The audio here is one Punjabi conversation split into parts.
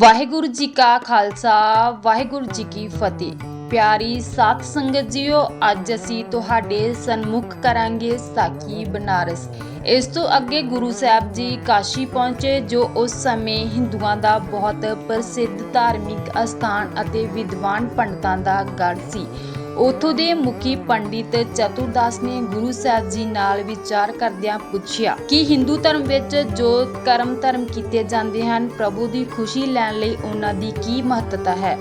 ਵਾਹਿਗੁਰੂ ਜੀ ਕਾ ਖਾਲਸਾ, ਵਾਹਿਗੁਰੂ ਜੀ ਕੀ ਫਤਿਹ। ਪਿਆਰੀ ਸਾਧ ਸੰਗਤ ਜੀਓ, ਅੱਜ ਅਸੀਂ ਤੁਹਾਡੇ ਸਨਮੁਖ ਕਰਾਂਗੇ ਸਾਖੀ ਬਨਾਰਸ। ਇਸ ਤੋਂ ਅੱਗੇ ਗੁਰੂ ਸਾਹਿਬ ਜੀ ਕਾਸ਼ੀ ਪਹੁੰਚੇ, ਜੋ ਉਸ ਸਮੇਂ ਹਿੰਦੂਆਂ ਦਾ ਬਹੁਤ ਪ੍ਰਸਿੱਧ ਧਾਰਮਿਕ ਅਸਥਾਨ ਅਤੇ ਵਿਦਵਾਨ ਪੰਡਤਾਂ ਦਾ ਗੜ੍ਹ ਸੀ। ਉਥੋਂ ਦੇ ਮੁਖੀ ਪੰਡਿਤ ਚਤੁਰਦਾਸ ਨੇ ਗੁਰੂ ਸਾਹਿਬ ਜੀ ਨਾਲ ਵਿਚਾਰ ਕਰਦਿਆਂ ਪੁੱਛਿਆ, ਕਿ ਹਿੰਦੂ ਧਰਮ ਵਿੱਚ ਜੋ ਕਰਮ ਧਰਮ ਕੀਤੇ ਜਾਂਦੇ ਹਨ, ਪ੍ਰਭੂ ਦੀ ਖੁਸ਼ੀ ਲੈਣ ਲਈ ਉਹਨਾਂ ਦੀ ਕੀ ਮਹੱਤਤਾ ਹੈ?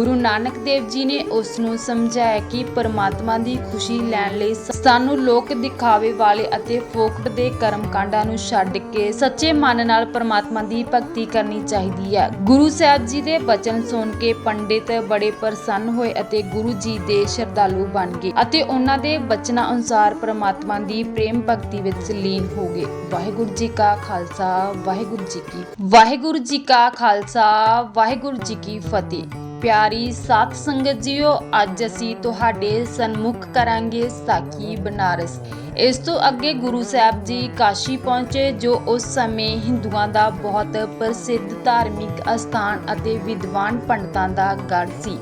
ਗੁਰੂ ਨਾਨਕ ਦੇਵ ਜੀ ਨੇ ਉਸ ਨੂੰ ਸਮਝਾਇਆ ਕਿ ਪਰਮਾਤਮਾ ਦੀ ਖੁਸ਼ੀ ਲੈਣ ਲਈ ਸਾਨੂੰ ਲੋਕ ਦਿਖਾਵੇ ਵਾਲੇ ਅਤੇ ਫੋਕਟ ਦੇ ਕਰਮ ਕਾਂਡਾਂ ਨੂੰ ਛੱਡ ਕੇ ਸੱਚੇ ਮਨ ਨਾਲ ਪਰਮਾਤਮਾ ਦੀ ਭਗਤੀ ਕਰਨੀ ਚਾਹੀਦੀ ਹੈ। ਗੁਰੂ ਸਾਹਿਬ ਜੀ ਦੇ ਬਚਨ ਸੁਣ ਕੇ ਪੰਡਿਤ ਬੜੇ ਪ੍ਰਸੰਨ ਹੋਏ ਅਤੇ ਗੁਰੂ ਜੀ ਦੇ ਸ਼ਰਧਾਲੂ ਬਣ ਗਏ ਅਤੇ ਉਹਨਾਂ ਦੇ ਬਚਨਾਂ ਅਨੁਸਾਰ ਪਰਮਾਤਮਾ ਦੀ ਪ੍ਰੇਮ ਭਗਤੀ ਵਿੱਚ ਲੀਨ ਹੋ ਗਏ। ਵਾਹਿਗੁਰੂ ਜੀ ਕਾ ਖਾਲਸਾ, ਵਾਹਿਗੁਰੂ ਜੀ ਕੀ ਵਾਹਿਗੁਰੂ ਜੀ ਕਾ ਖਾਲਸਾ, ਵਾਹਿਗੁਰੂ ਜੀ ਕੀ ਫਤਿਹ। ਪਿਆਰੀ ਸਾਥ ਸੰਗਤ ਜੀਓ, ਅੱਜ ਅਸੀਂ ਤੁਹਾਡੇ ਸਨਮੁਖ ਕਰਾਂਗੇ ਸਾਕੀ ਬਨਾਰਸ। ਇਸ ਤੋਂ ਅੱਗੇ ਗੁਰੂ ਸਾਹਿਬ ਜੀ ਕਾਸ਼ੀ ਪਹੁੰਚੇ, ਜੋ ਉਸ ਸਮੇਂ ਹਿੰਦੂਆਂ ਦਾ ਬਹੁਤ ਪ੍ਰਸਿੱਧ ਧਾਰਮਿਕ ਅਸਥਾਨ ਅਤੇ ਵਿਦਵਾਨ ਪੰਡਤਾਂ ਦਾ ਗੜ੍ਹ ਸੀ।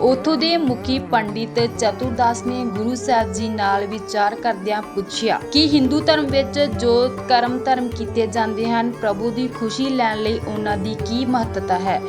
ਉਥੋਂ ਦੇ ਮੁਖੀ ਪੰਡਿਤ ਚਤੁਰਦਾਸ ਨੇ ਗੁਰੂ ਸਾਹਿਬ ਜੀ ਨਾਲ ਵਿਚਾਰ ਕਰਦਿਆਂ ਪੁੱਛਿਆ ਕਿ ਹਿੰਦੂ ਧਰਮ ਵਿੱਚ ਜੋ ਕਰਮ ਧਰਮ ਕੀਤੇ ਜਾਂਦੇ ਹਨ, ਪ੍ਰਭੂ ਦੀ ਖੁਸ਼ੀ ਲੈਣ ਲਈ ਉਹਨਾਂ ਦੀ ਕੀ ਮਹੱਤਤਾ ਹੈ?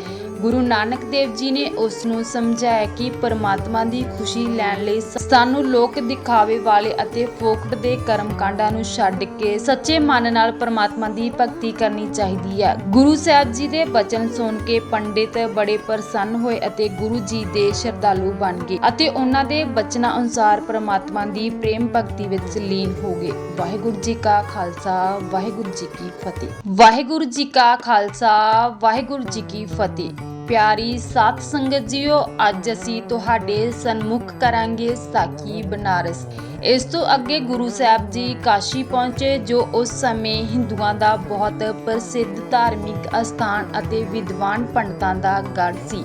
ਗੁਰੂ ਨਾਨਕ ਦੇਵ ਜੀ ਨੇ ਉਸ ਨੂੰ ਸਮਝਾਇਆ ਕਿ ਪਰਮਾਤਮਾ ਦੀ ਖੁਸ਼ੀ ਲੈਣ ਲਈ ਸਾਨੂੰ ਲੋਕ ਦਿਖਾਵੇ ਵਾਲੇ ਅਤੇ ਫੋਕਟ ਦੇ ਕਰਮ ਕਾਂਡਾਂ ਨੂੰ ਛੱਡ ਕੇ ਸੱਚੇ ਮਨ ਨਾਲ ਪਰਮਾਤਮਾ ਦੀ ਭਗਤੀ ਕਰਨੀ ਚਾਹੀਦੀ ਹੈ। ਗੁਰੂ ਸਾਹਿਬ ਜੀ ਦੇ ਬਚਨ ਸੁਣ ਕੇ ਪੰਡਿਤ ਬੜੇ ਪ੍ਰਸੰਨ ਹੋਏ ਅਤੇ ਗੁਰੂ ਜੀ ਦੇ ਸ਼ਰਧਾਲੂ ਬਣ ਗਏ ਅਤੇ ਉਹਨਾਂ ਦੇ ਬਚਨਾਂ ਅਨੁਸਾਰ ਪਰਮਾਤਮਾ ਦੀ ਪ੍ਰੇਮ ਭਗਤੀ ਵਿੱਚ ਲੀਨ ਹੋ ਗਏ। ਵਾਹਿਗੁਰੂ ਜੀ ਕਾ ਖਾਲਸਾ, ਵਾਹਿਗੁਰੂ ਜੀ ਕੀ ਫਤਿਹ। ਵਾਹਿਗੁਰੂ ਜੀ ਕਾ ਖਾਲਸਾ, ਵਾਹਿਗੁਰੂ ਜੀ ਕੀ ਫਤਿਹ। ਪਿਆਰੀ ਸਾਥ ਸੰਗਤ ਜੀਓ, ਅੱਜ ਅਸੀਂ ਤੁਹਾਡੇ ਸਨਮੁਖ ਕਰਾਂਗੇ ਸਾਕੀ ਬਨਾਰਸ। ਇਸ ਤੋਂ ਅੱਗੇ ਗੁਰੂ ਸਾਹਿਬ ਜੀ ਕਾਸ਼ੀ ਪਹੁੰਚੇ, ਜੋ ਉਸ ਸਮੇਂ ਹਿੰਦੂਆਂ ਦਾ ਬਹੁਤ ਪ੍ਰਸਿੱਧ ਧਾਰਮਿਕ ਅਸਥਾਨ ਅਤੇ ਵਿਦਵਾਨ ਪੰਡਤਾਂ ਦਾ ਗੜ੍ਹ ਸੀ।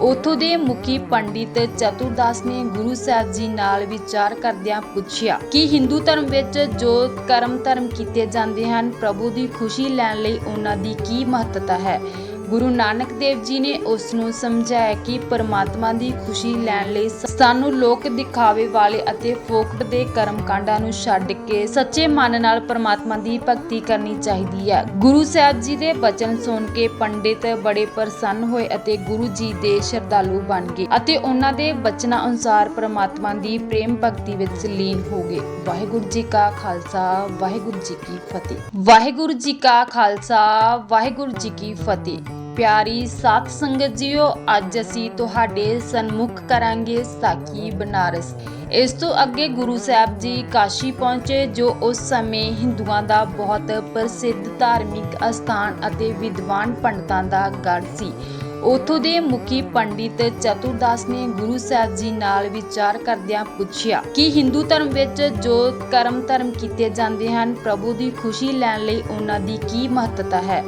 ਉਥੋਂ ਦੇ ਮੁਖੀ ਪੰਡਿਤ ਚਤੁਰਦਾਸ ਨੇ ਗੁਰੂ ਸਾਹਿਬ ਜੀ ਨਾਲ ਵਿਚਾਰ ਕਰਦਿਆਂ ਪੁੱਛਿਆ ਕਿ ਹਿੰਦੂ ਧਰਮ ਵਿੱਚ ਜੋ ਕਰਮ ਧਰਮ ਕੀਤੇ ਜਾਂਦੇ ਹਨ, ਪ੍ਰਭੂ ਦੀ ਖੁਸ਼ੀ ਲੈਣ ਲਈ ਉਹਨਾਂ ਦੀ ਕੀ ਮਹੱਤਤਾ ਹੈ? ਗੁਰੂ ਨਾਨਕ ਦੇਵ ਜੀ ਨੇ ਉਸ ਨੂੰ ਸਮਝਾਇਆ ਕਿ ਪਰਮਾਤਮਾ ਦੀ ਖੁਸ਼ੀ ਲੈਣ ਲਈ ਸਾਨੂੰ ਲੋਕ ਦਿਖਾਵੇ ਵਾਲੇ ਅਤੇ ਫੋਕਟ ਦੇ ਕਰਮ ਕਾਂਡਾਂ ਨੂੰ ਛੱਡ ਕੇ ਸੱਚੇ ਮਨ ਨਾਲ ਪਰਮਾਤਮਾ ਦੀ ਭਗਤੀ ਕਰਨੀ ਚਾਹੀਦੀ ਹੈ। ਗੁਰੂ ਸਾਹਿਬ ਜੀ ਦੇ ਬਚਨ ਸੁਣ ਕੇ ਪੰਡਿਤ ਬੜੇ ਪ੍ਰਸੰਨ ਹੋਏ ਅਤੇ ਗੁਰੂ ਜੀ ਦੇ ਸ਼ਰਧਾਲੂ ਬਣ ਗਏ ਅਤੇ ਉਹਨਾਂ ਦੇ ਬਚਨਾਂ ਅਨੁਸਾਰ ਪਰਮਾਤਮਾ ਦੀ ਪ੍ਰੇਮ ਭਗਤੀ ਵਿੱਚ ਲੀਨ ਹੋ ਗਏ। ਵਾਹਿਗੁਰੂ ਜੀ ਕਾ ਖਾਲਸਾ, ਵਾਹਿਗੁਰੂ ਜੀ ਕੀ ਫਤਿਹ। ਵਾਹਿਗੁਰੂ ਜੀ ਕਾ ਖਾਲਸਾ, ਵਾਹਿਗੁਰੂ ਜੀ ਕੀ ਫਤਿਹ। ਪਿਆਰੀ ਸਾਥ ਸੰਗਤ ਜੀਓ, ਅੱਜ ਅਸੀਂ ਤੁਹਾਡੇ ਸਨਮੁਖ ਕਰਾਂਗੇ ਸਾਕੀ ਬਨਾਰਸ। ਇਸ ਤੋਂ ਅੱਗੇ ਗੁਰੂ ਸਾਹਿਬ ਜੀ ਕਾਸ਼ੀ ਪਹੁੰਚੇ, ਜੋ ਉਸ ਸਮੇਂ ਹਿੰਦੂਆਂ ਦਾ ਬਹੁਤ ਪ੍ਰਸਿੱਧ ਧਾਰਮਿਕ ਅਸਥਾਨ ਅਤੇ ਵਿਦਵਾਨ ਪੰਡਤਾਂ ਦਾ ਗੜ੍ਹ ਸੀ। ਉਥੋਂ ਦੇ ਮੁਖੀ ਪੰਡਿਤ ਚਤੁਰਦਾਸ ਨੇ ਗੁਰੂ ਸਾਹਿਬ ਜੀ ਨਾਲ ਵਿਚਾਰ ਕਰਦਿਆਂ ਪੁੱਛਿਆ, ਕਿ ਹਿੰਦੂ ਧਰਮ ਵਿੱਚ ਜੋ ਕਰਮ ਧਰਮ ਕੀਤੇ ਜਾਂਦੇ ਹਨ, ਪ੍ਰਭੂ ਦੀ ਖੁਸ਼ੀ ਲੈਣ ਲਈ ਉਹਨਾਂ ਦੀ ਕੀ ਮਹੱਤਤਾ ਹੈ?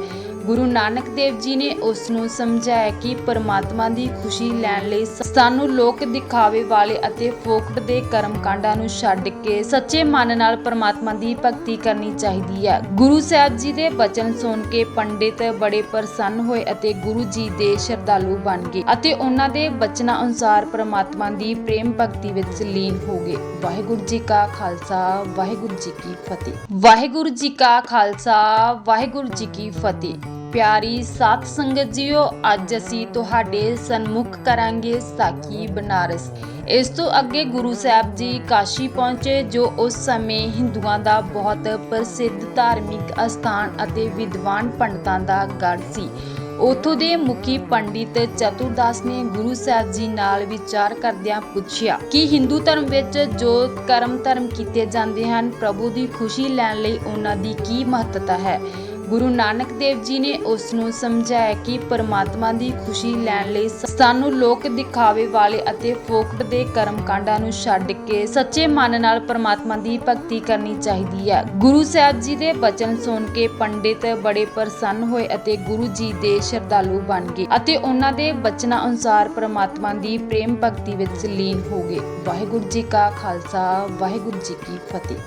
ਗੁਰੂ ਨਾਨਕ ਦੇਵ ਜੀ ਨੇ ਉਸ ਨੂੰ ਸਮਝਾਇਆ ਕਿ ਪਰਮਾਤਮਾ ਦੀ ਖੁਸ਼ੀ ਲੈਣ ਲਈ ਸਾਨੂੰ ਲੋਕ ਦਿਖਾਵੇ ਵਾਲੇ ਅਤੇ ਫੋਕਟ ਦੇ ਕਰਮ ਕਾਂਡਾਂ ਨੂੰ ਛੱਡ ਕੇ ਸੱਚੇ ਮਨ ਨਾਲ ਪਰਮਾਤਮਾ ਦੀ ਭਗਤੀ ਕਰਨੀ ਚਾਹੀਦੀ ਹੈ। ਗੁਰੂ ਸਾਹਿਬ ਜੀ ਦੇ ਬਚਨ ਸੁਣ ਕੇ ਪੰਡਿਤ ਬੜੇ ਪ੍ਰਸੰਨ ਹੋਏ ਅਤੇ ਗੁਰੂ ਜੀ ਦੇ ਸ਼ਰਧਾਲੂ ਬਣ ਗਏ ਅਤੇ ਉਹਨਾਂ ਦੇ ਬਚਨਾਂ ਅਨੁਸਾਰ ਪਰਮਾਤਮਾ ਦੀ ਪ੍ਰੇਮ ਭਗਤੀ ਵਿੱਚ ਲੀਨ ਹੋ ਗਏ। ਵਾਹਿਗੁਰੂ ਜੀ ਕਾ ਖਾਲਸਾ, ਵਾਹਿਗੁਰੂ ਜੀ ਕੀ ਫਤਿਹ। ਵਾਹਿਗੁਰੂ ਜੀ ਕਾ ਖਾਲਸਾ, ਵਾਹਿਗੁਰੂ ਜੀ ਕੀ ਫਤਿਹ। ਪਿਆਰੀ ਸਾਥ ਸੰਗਤ ਜੀਓ, ਅੱਜ ਅਸੀਂ ਤੁਹਾਡੇ ਸਨਮੁਖ ਕਰਾਂਗੇ ਸਾਕੀ ਬਨਾਰਸ। ਇਸ ਤੋਂ ਅੱਗੇ ਗੁਰੂ ਸਾਹਿਬ ਜੀ ਕਾਸ਼ੀ ਪਹੁੰਚੇ, ਜੋ ਉਸ ਸਮੇਂ ਹਿੰਦੂਆਂ ਦਾ ਬਹੁਤ ਪ੍ਰਸਿੱਧ ਧਾਰਮਿਕ ਅਸਥਾਨ ਅਤੇ ਵਿਦਵਾਨ ਪੰਡਤਾਂ ਦਾ ਗੜ੍ਹ ਸੀ। ਉਥੋਂ ਦੇ ਮੁਖੀ ਪੰਡਿਤ ਚਤੁਰਦਾਸ ਨੇ ਗੁਰੂ ਸਾਹਿਬ ਜੀ ਨਾਲ ਵਿਚਾਰ ਕਰਦਿਆਂ ਪੁੱਛਿਆ ਕਿ ਹਿੰਦੂ ਧਰਮ ਵਿੱਚ ਜੋ ਕਰਮ ਧਰਮ ਕੀਤੇ ਜਾਂਦੇ ਹਨ, ਪ੍ਰਭੂ ਦੀ ਖੁਸ਼ੀ ਲੈਣ ਲਈ ਉਹਨਾਂ ਦੀ ਕੀ ਮਹੱਤਤਾ ਹੈ? ਗੁਰੂ ਨਾਨਕ ਦੇਵ ਜੀ ਨੇ ਉਸ ਨੂੰ ਸਮਝਾਇਆ ਕਿ ਪਰਮਾਤਮਾ ਦੀ ਖੁਸ਼ੀ ਲੈਣ ਲਈ ਸਾਨੂੰ ਲੋਕ ਦਿਖਾਵੇ ਵਾਲੇ ਅਤੇ ਫੋਕਟ ਦੇ ਕਰਮ ਕਾਂਡਾਂ ਨੂੰ ਛੱਡ ਕੇ ਸੱਚੇ ਮਨ ਨਾਲ ਪਰਮਾਤਮਾ ਦੀ ਭਗਤੀ ਕਰਨੀ ਚਾਹੀਦੀ ਹੈ। ਗੁਰੂ ਸਾਹਿਬ ਜੀ ਦੇ ਬਚਨ ਸੁਣ ਕੇ ਪੰਡਿਤ ਬੜੇ ਪ੍ਰਸੰਨ ਹੋਏ ਅਤੇ ਗੁਰੂ ਜੀ ਦੇ ਸ਼ਰਧਾਲੂ ਬਣ ਗਏ ਅਤੇ ਉਹਨਾਂ ਦੇ ਬਚਨਾਂ ਅਨੁਸਾਰ ਪਰਮਾਤਮਾ ਦੀ ਪ੍ਰੇਮ ਭਗਤੀ ਵਿੱਚ ਲੀਨ ਹੋ ਗਏ। ਵਾਹਿਗੁਰੂ ਜੀ ਕਾ ਖਾਲਸਾ, ਵਾਹਿਗੁਰੂ ਜੀ ਕੀ ਫਤਿਹ।